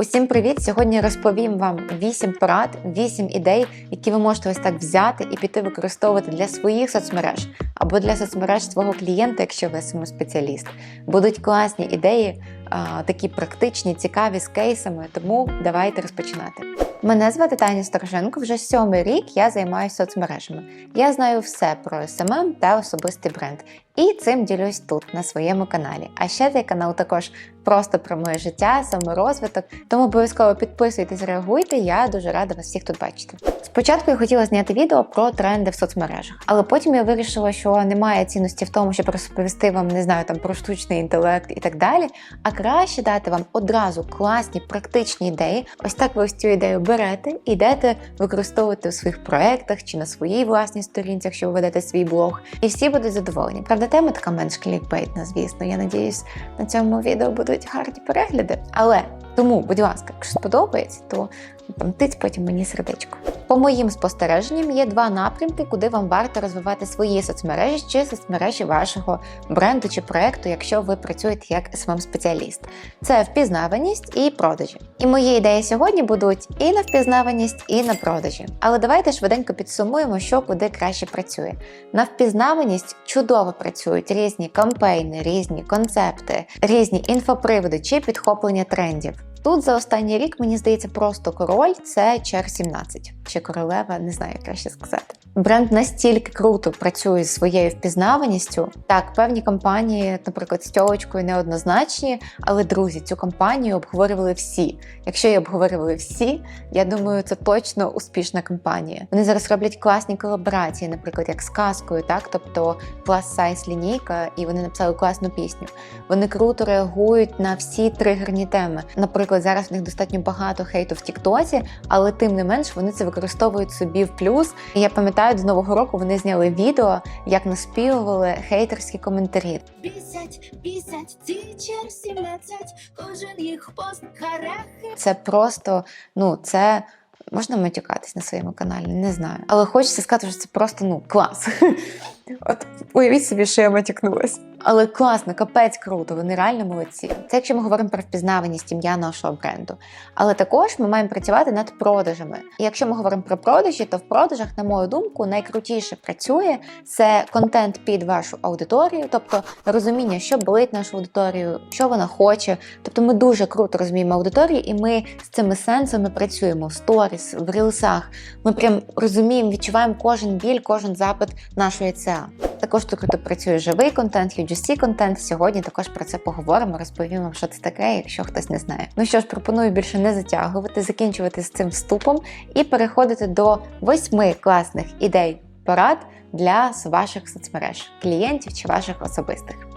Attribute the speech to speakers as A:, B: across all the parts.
A: Усім привіт! Сьогодні розповім вам 8 порад, 8 ідей, які ви можете ось так взяти і піти використовувати для своїх соцмереж або для соцмереж свого клієнта, якщо ви саме спеціаліст. Будуть класні ідеї, такі практичні, цікаві з кейсами. Тому давайте розпочинати. Мене звати Таня Стороженко. Вже сьомий рік я займаюся соцмережами. Я знаю все про SMM та особистий бренд. І цим ділюсь тут на своєму каналі. А ще цей канал також просто про моє життя, саморозвиток. Тому обов'язково підписуйтесь, реагуйте. Я дуже рада вас всіх тут бачити. Спочатку я хотіла зняти відео про тренди в соцмережах, але потім я вирішила, що немає цінності в тому, щоб розповісти вам, не знаю, там про штучний інтелект і так далі. А краще дати вам одразу класні практичні ідеї. Ось так ви ось цю ідею берете і йдете використовувати у своїх проектах чи на своїй власній сторінці, якщо ви ведете свій блог, і всі будуть задоволені. Правда, тема така менш клікбейтна, звісно. Я надіюсь, на цьому відео будуть гарні перегляди. Але тому, будь ласка, якщо сподобається, то там тиць потім мені сердечко. По моїм спостереженням є два напрямки, куди вам варто розвивати свої соцмережі чи соцмережі вашого бренду чи проекту, якщо ви працюєте як smm спеціаліст Це впізнаваність і продажі. І мої ідеї сьогодні будуть і на впізнаваність, і на продажі. Але давайте швиденько підсумуємо, що куди краще працює. На впізнаваність чудово працюють різні кампейни, різні концепти, різні інфоприводи чи підхоплення трендів. Тут за останній рік мені здається просто король це чер 17 чи королева, не знаю, як краще сказати. Бренд настільки круто працює зі своєю впізнаваністю. Так, певні компанії, наприклад, з тьолочкою неоднозначні, але друзі, цю компанію обговорювали всі. Якщо її обговорювали всі, я думаю, це точно успішна компанія. Вони зараз роблять класні колаборації, наприклад, як з казкою, так, тобто клас сайз лінійка, і вони написали класну пісню. Вони круто реагують на всі тригерні теми. Наприклад, зараз в них достатньо багато хейту в Тіктоці, але тим не менш вони це використовують собі в плюс. І я пам'ятаю, з нового року вони зняли відео, як наспівували хейтерські коментарі.
B: Бісять, бісять, тічер 17, кожен їх пост харахи.
A: Це просто, ну, це. Можна матюкатись на своєму каналі, не знаю. Але хочеться сказати, що це просто ну клас. От уявіть собі, що я матюкнулась. Але класно, капець круто, вони реально молодці. Це якщо ми говоримо про впізнаваність ім'я нашого бренду. Але також ми маємо працювати над продажами. І якщо ми говоримо про продажі, то в продажах, на мою думку, найкрутіше працює це контент під вашу аудиторію, тобто розуміння, що болить нашу аудиторію, що вона хоче. Тобто ми дуже круто розуміємо аудиторію, і ми з цими сенсами працюємо в сторіс, в рілсах. Ми прям розуміємо, відчуваємо кожен біль, кожен запит нашої ЦА. Також тут круто працює живий контент, UGC контент. Сьогодні також про це поговоримо, розповім вам, що це таке, якщо хтось не знає. Ну що ж, пропоную більше не затягувати, закінчувати з цим вступом і переходити до восьми класних ідей порад для ваших соцмереж, клієнтів чи ваших особистих.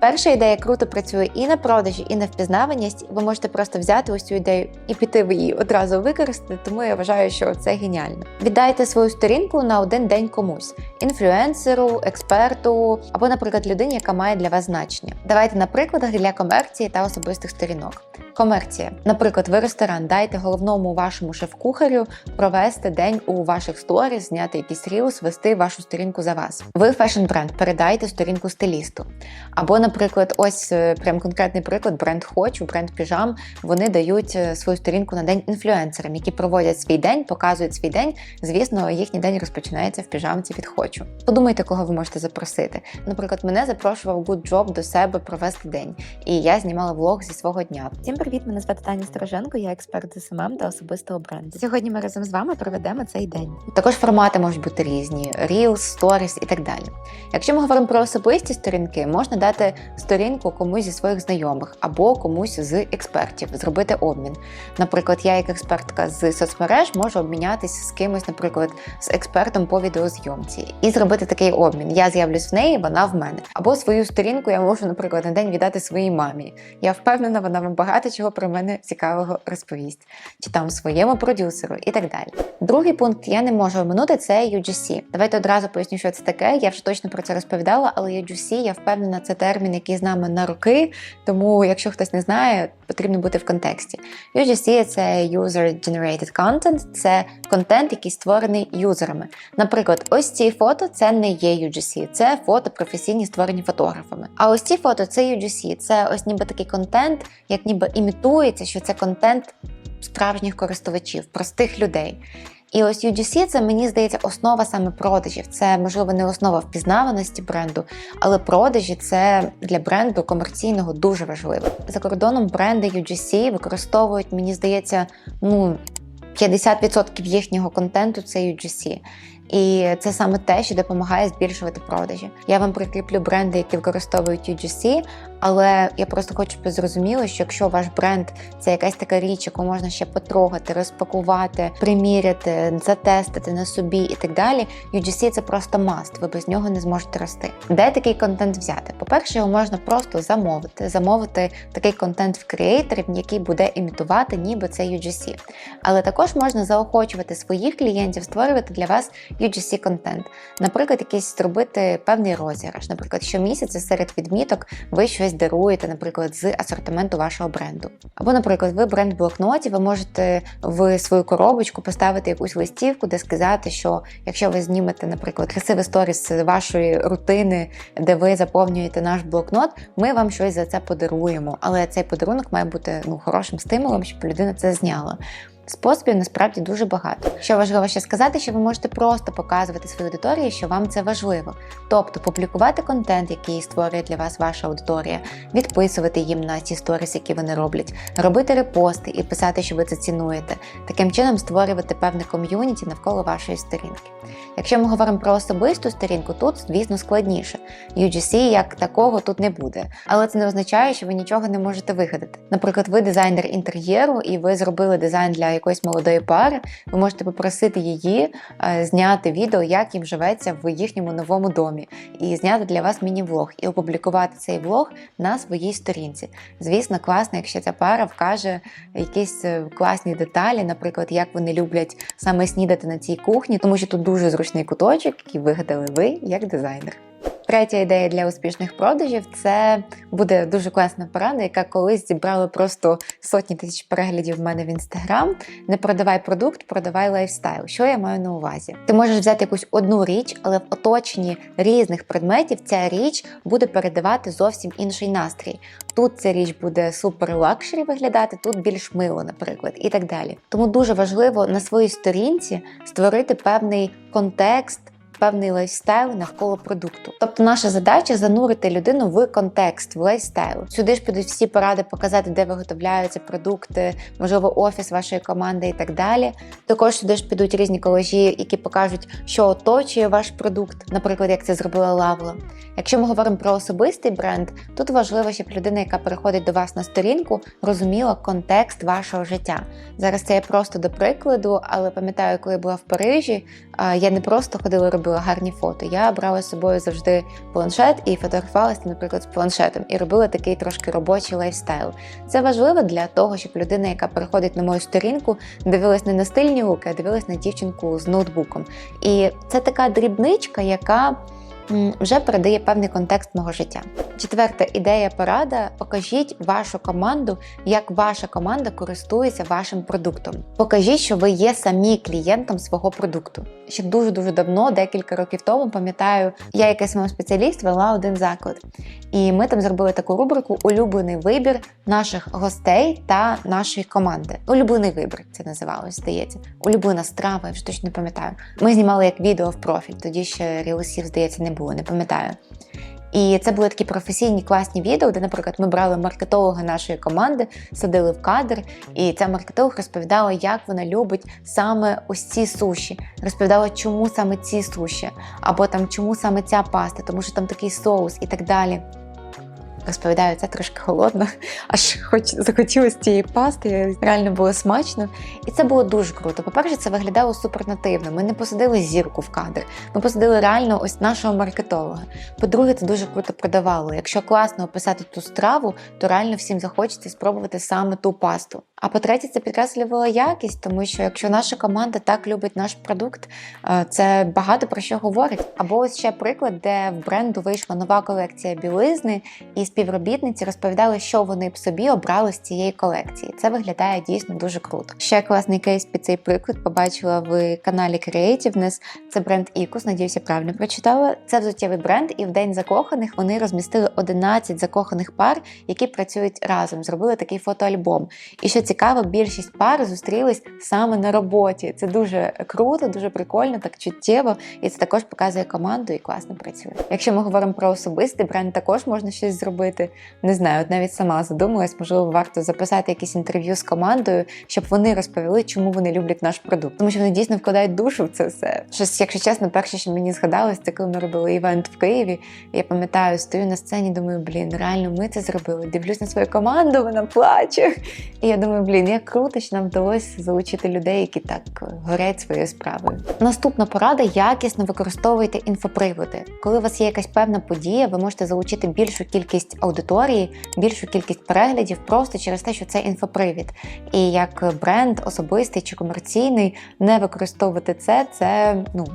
A: Перша ідея круто працює і на продажі, і на впізнаваність. Ви можете просто взяти ось цю ідею і піти в її одразу використати, тому я вважаю, що це геніально. Віддайте свою сторінку на один день комусь: інфлюенсеру, експерту або, наприклад, людині, яка має для вас значення. Давайте на прикладах для комерції та особистих сторінок. Комерція, наприклад, ви ресторан, дайте головному вашому шеф-кухарю провести день у ваших сторіс, зняти якийсь рілс, вести вашу сторінку за вас. Ви фешн-бренд, передайте сторінку стилісту. Або, наприклад, ось е, прям конкретний приклад: бренд Хочу, бренд Піжам. Вони дають е, свою сторінку на день інфлюенсерам, які проводять свій день, показують свій день. Звісно, їхній день розпочинається в піжамці від Хочу. Подумайте, кого ви можете запросити. Наприклад, мене запрошував Good Job до себе провести день, і я знімала влог зі свого дня. Всім привіт! Мене звати Таня Стороженко, я експерт з СММ та особистого бренду. Сьогодні ми разом з вами проведемо цей день. Також формати можуть бути різні: Reels, Stories і так далі. Якщо ми говоримо про особисті сторінки, можна дати сторінку комусь зі своїх знайомих або комусь з експертів, зробити обмін. Наприклад, я як експертка з соцмереж можу обмінятися з кимось, наприклад, з експертом по відеозйомці, і зробити такий обмін. Я з'явлюсь в неї, вона в мене. Або свою сторінку я можу, наприклад, на день віддати своїй мамі. Я впевнена, вона вам багато чого про мене цікавого розповість, чи там своєму продюсеру і так далі. Другий пункт я не можу оминути це UGC. Давайте одразу поясню, що це таке. Я вже точно про це розповідала, але UGC, я впевнена, це термін, який з нами на роки. Тому, якщо хтось не знає, потрібно бути в контексті. UGC – це User Generated Content, це контент, який створений юзерами. Наприклад, ось ці фото це не є UGC, це фото професійні створені фотографами. А ось ці фото це UGC, це ось ніби такий контент, як ніби імітується, що це контент справжніх користувачів, простих людей. І ось UGC це мені здається основа саме продажів. Це можливо не основа впізнаваності бренду, але продажі це для бренду комерційного дуже важливо. За кордоном бренди UGC використовують, мені здається, ну 50% їхнього контенту це UGC. І це саме те, що допомагає збільшувати продажі. Я вам прикріплю бренди, які використовують UGC, але я просто хочу, щоб ви зрозуміли, що якщо ваш бренд це якась така річ, яку можна ще потрогати, розпакувати, приміряти, затестити на собі і так далі. UGC це просто маст, ви без нього не зможете рости. Де такий контент взяти? По-перше, його можна просто замовити, замовити такий контент в креаторів, який буде імітувати, ніби це UGC. Але також можна заохочувати своїх клієнтів створювати для вас UGC контент. Наприклад, якийсь зробити певний розіграш. Наприклад, щомісяця серед відміток ви щось даруєте, наприклад, з асортименту вашого бренду. Або, наприклад, ви бренд блокнотів, ви можете в свою коробочку поставити якусь листівку, де сказати, що якщо ви знімете, наприклад, красивий сторіс з вашої рутини, де ви заповнюєте наш блокнот, ми вам щось за це подаруємо. Але цей подарунок має бути ну хорошим стимулом, щоб людина це зняла. Способів насправді дуже багато. Що важливо ще сказати, що ви можете просто показувати своїй аудиторії, що вам це важливо. Тобто публікувати контент, який створює для вас ваша аудиторія, відписувати їм на ті сторіс, які вони роблять, робити репости і писати, що ви це цінуєте. Таким чином створювати певне ком'юніті навколо вашої сторінки. Якщо ми говоримо про особисту сторінку, тут, звісно, складніше. UGC як такого тут не буде. Але це не означає, що ви нічого не можете вигадати. Наприклад, ви дизайнер інтер'єру, і ви зробили дизайн для якоїсь молодої пари, ви можете попросити її е, зняти відео, як їм живеться в їхньому новому домі, і зняти для вас міні-влог, і опублікувати цей влог на своїй сторінці. Звісно, класно, якщо ця пара вкаже якісь е, класні деталі, наприклад, як вони люблять саме снідати на цій кухні, тому що тут дуже зручний куточок, який вигадали ви як дизайнер. Третя ідея для успішних продажів це буде дуже класна порада, яка колись зібрала просто сотні тисяч переглядів в мене в інстаграм. Не продавай продукт, продавай лайфстайл. Що я маю на увазі? Ти можеш взяти якусь одну річ, але в оточенні різних предметів ця річ буде передавати зовсім інший настрій. Тут ця річ буде супер лакшері виглядати, тут більш мило, наприклад, і так далі. Тому дуже важливо на своїй сторінці створити певний контекст певний лайфстайл навколо продукту. Тобто наша задача занурити людину в контекст, в лайфстайл. Сюди ж підуть всі поради показати, де виготовляються продукти, можливо, офіс вашої команди і так далі. Також сюди ж підуть різні колажі, які покажуть, що оточує ваш продукт, наприклад, як це зробила Лавла. Якщо ми говоримо про особистий бренд, тут важливо, щоб людина, яка переходить до вас на сторінку, розуміла контекст вашого життя. Зараз це я просто до прикладу, але пам'ятаю, коли я була в Парижі, я не просто ходила робила гарні фото. Я брала з собою завжди планшет і фотографувалася, наприклад, з планшетом, і робила такий трошки робочий лайфстайл. Це важливо для того, щоб людина, яка переходить на мою сторінку, дивилась не на стильні луки, а дивилась на дівчинку з ноутбуком. І це така дрібничка, яка вже передає певний контекст мого життя. Четверта ідея порада: покажіть вашу команду, як ваша команда користується вашим продуктом. Покажіть, що ви є самі клієнтом свого продукту. Ще дуже дуже давно, декілька років тому, пам'ятаю, я як СММ спеціаліст вела один заклад, і ми там зробили таку рубрику Улюблений вибір наших гостей та нашої команди. Улюблений вибір це називалось, здається. Улюблена страва, я вже точно не пам'ятаю. Ми знімали як відео в профіль, тоді ще рілсів, здається, не було, не пам'ятаю. І це були такі професійні класні відео, де, наприклад, ми брали маркетолога нашої команди, садили в кадр, і ця маркетолог розповідала, як вона любить саме ось ці суші. Розповідала, чому саме ці суші, або там чому саме ця паста, тому що там такий соус і так далі. Розповідаю, це трошки холодно, аж хоч захотілося цієї пасти, реально було смачно. І це було дуже круто. По-перше, це виглядало супернативно. Ми не посадили зірку в кадр, ми посадили реально ось нашого маркетолога. По-друге, це дуже круто продавало. Якщо класно описати ту страву, то реально всім захочеться спробувати саме ту пасту. А по-третє, це підкреслювало якість, тому що якщо наша команда так любить наш продукт, е, це багато про що говорить. Або ось ще приклад, де в бренду вийшла нова колекція білизни, і співробітниці розповідали, що вони б собі обрали з цієї колекції. Це виглядає дійсно дуже круто. Ще класний кейс під цей приклад побачила в каналі Creativeness. Це бренд Ікус. Надіюся, правильно прочитала. Це взуттєвий бренд, і в день закоханих вони розмістили 11 закоханих пар, які працюють разом. Зробили такий фотоальбом. І що цікаво, більшість пар зустрілись саме на роботі. Це дуже круто, дуже прикольно, так чуттєво, і це також показує команду і класно працює. Якщо ми говоримо про особистий бренд, також можна щось зробити. Не знаю, от навіть сама задумалась, можливо, варто записати якісь інтерв'ю з командою, щоб вони розповіли, чому вони люблять наш продукт. Тому що вони дійсно вкладають душу в це все. Щось, якщо чесно, перше, що мені згадалось, це коли ми робили івент в Києві. Я пам'ятаю, стою на сцені, думаю, блін, реально ми це зробили. Дивлюсь на свою команду, вона плаче. І я думаю, блін, як круто, що нам вдалося залучити людей, які так е, горять своєю справою. Наступна порада: якісно використовуйте інфоприводи. Коли у вас є якась певна подія, ви можете залучити більшу кількість аудиторії, більшу кількість переглядів просто через те, що це інфопривід. І як бренд, особистий чи комерційний, не використовувати це, це ну.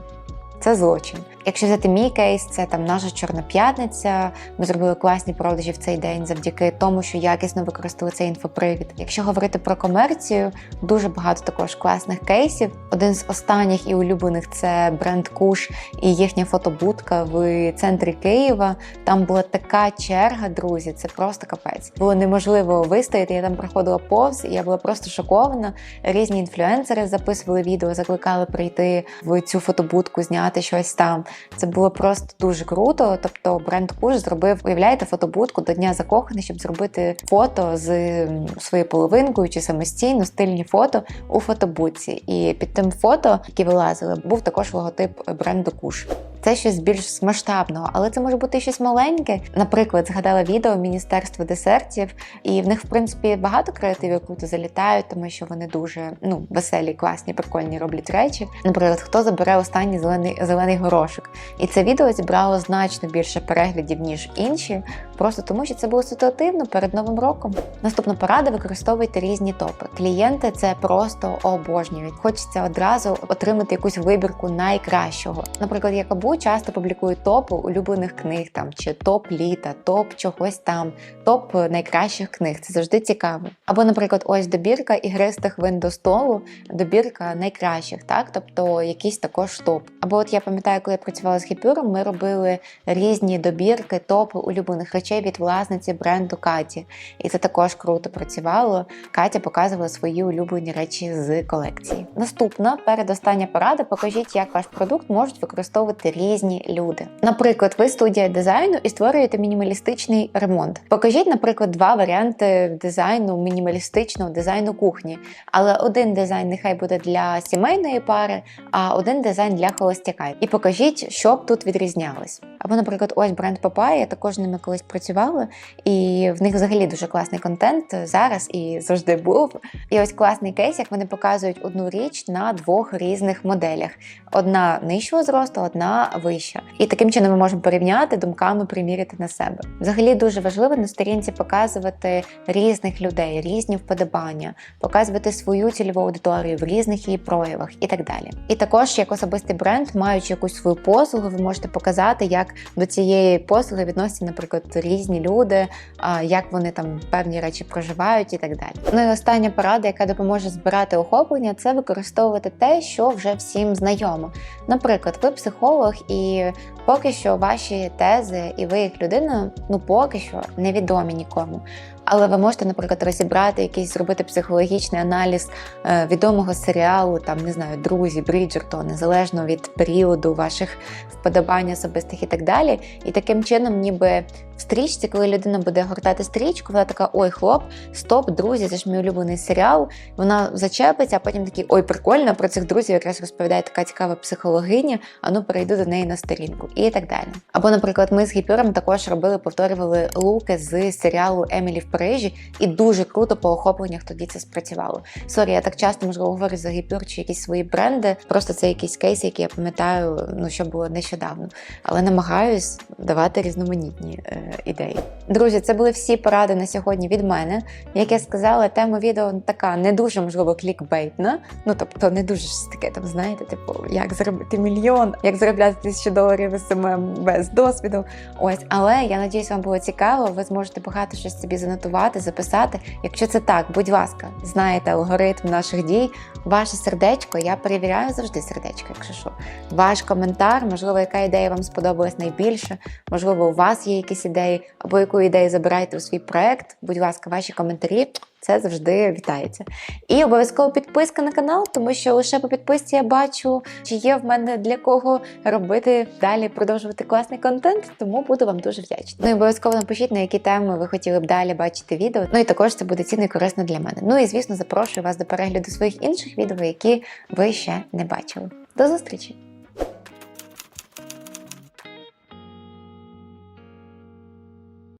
A: Це злочин. Якщо взяти мій кейс, це там наша чорна п'ятниця. Ми зробили класні продажі в цей день завдяки тому, що якісно використали цей інфопривід. Якщо говорити про комерцію, дуже багато також класних кейсів. Один з останніх і улюблених це бренд Куш і їхня фотобудка в центрі Києва. Там була така черга, друзі, це просто капець. Було неможливо вистояти. Я там проходила повз, і я була просто шокована. Різні інфлюенсери записували відео, закликали прийти в цю фотобудку, зняти щось там. Це було просто дуже круто. Тобто, бренд Куш зробив, уявляєте, фотобудку до дня закоханих, щоб зробити фото з своєю половинкою чи самостійно стильні фото у фотобудці. І під тим фото, які вилазили, був також логотип бренду Куш. Це щось більш масштабного, але це може бути щось маленьке. Наприклад, згадала відео Міністерства десертів, і в них, в принципі, багато креативів круто залітають, тому що вони дуже ну веселі, класні, прикольні роблять речі. Наприклад, хто забере останній зелений зелений горошок, і це відео зібрало значно більше переглядів ніж інші, просто тому що це було ситуативно перед новим роком. Наступна порада: використовуйте різні топи. Клієнти це просто обожнюють. Хочеться одразу отримати якусь вибірку найкращого. Наприклад, я Кабу часто публікую топи улюблених книг там чи топ літа, топ чогось там, топ найкращих книг. Це завжди цікаво. Або, наприклад, ось добірка ігристих вин до столу, добірка найкращих, так тобто якийсь також топ. Або от я пам'ятаю, коли я працювала з гіпюром, ми робили різні добірки, топи улюблених речей від власниці бренду Каті. І це також круто працювало. Катя показувала свої улюблені речі з колекції. Наступна передостання порада: покажіть, як ваш продукт можуть використовувати різні люди. Наприклад, ви студія дизайну і створюєте мінімалістичний ремонт. Покажіть, наприклад, два варіанти дизайну мінімалістичного дизайну кухні, але один дизайн нехай буде для сімейної пари, а один дизайн для холостяка. І покажіть, що б тут відрізнялось. Або, наприклад, ось бренд Папая, я також ними колись працювала, і в них взагалі дуже класний контент зараз і завжди був. І ось класний кейс, як вони показують одну річ на двох різних моделях: одна нижчого зросту, одна вища. І таким чином ми можемо порівняти думками, приміряти на себе. Взагалі дуже важливо на сторінці показувати різних людей, різні вподобання, показувати свою цільову аудиторію в різних її проявах і так далі. І також, як особистий бренд, маючи якусь свою послугу, ви можете показати, як до цієї послуги відносяться, наприклад, різні люди, як вони там певні речі проживають і так далі. Ну і остання порада, яка допоможе збирати охоплення, це використовувати те, що вже всім знайомо. Наприклад, ви психолог, і поки що ваші тези і ви як людина, ну поки що невідомі нікому. Але ви можете, наприклад, розібрати якийсь зробити психологічний аналіз е, відомого серіалу, там не знаю, друзі, Бріджертон, незалежно від періоду ваших вподобань особистих і так далі. І таким чином, ніби в стрічці, коли людина буде гортати стрічку, вона така: ой, хлоп, стоп, друзі, це ж мій улюблений серіал. Вона зачепиться, а потім такі ой, прикольно про цих друзів якраз розповідає така цікава психологиня. А ну перейду до неї на сторінку і так далі. Або, наприклад, ми з гіпюром також робили, повторювали луки з серіалу Емілі в Парижі, і дуже круто по охопленнях тоді це спрацювало. Сорі, я так часто можливо говорю за гіпюр чи якісь свої бренди. Просто це якісь кейси, які я пам'ятаю, ну що було нещодавно. Але намагаюсь давати різноманітні е, ідеї. Друзі, це були всі поради на сьогодні від мене. Як я сказала, тема відео така не дуже можливо клікбейтна. Ну тобто не дуже ж таке, там знаєте, типу, як заробити мільйон, як заробляти тисячу доларів СММ без досвіду. Ось, але я надіюсь, вам було цікаво. Ви зможете багато щось собі занотувати, записати. Якщо це так, будь ласка, знаєте алгоритм наших дій, ваше сердечко. Я перевіряю завжди сердечко, якщо що. Ваш коментар, можливо, яка ідея вам сподобалась найбільше, можливо, у вас є якісь ідеї, або яку ідею забираєте у свій проект. Будь ласка, ваші коментарі. Це завжди вітається. І обов'язково підписка на канал, тому що лише по підписці я бачу, чи є в мене для кого робити далі, продовжувати класний контент. Тому буду вам дуже вдячна. Ну і обов'язково напишіть, на які теми ви хотіли б далі бачити відео. Ну і також це буде цінно і корисно для мене. Ну і звісно, запрошую вас до перегляду своїх інших відео, які ви ще не бачили. До зустрічі!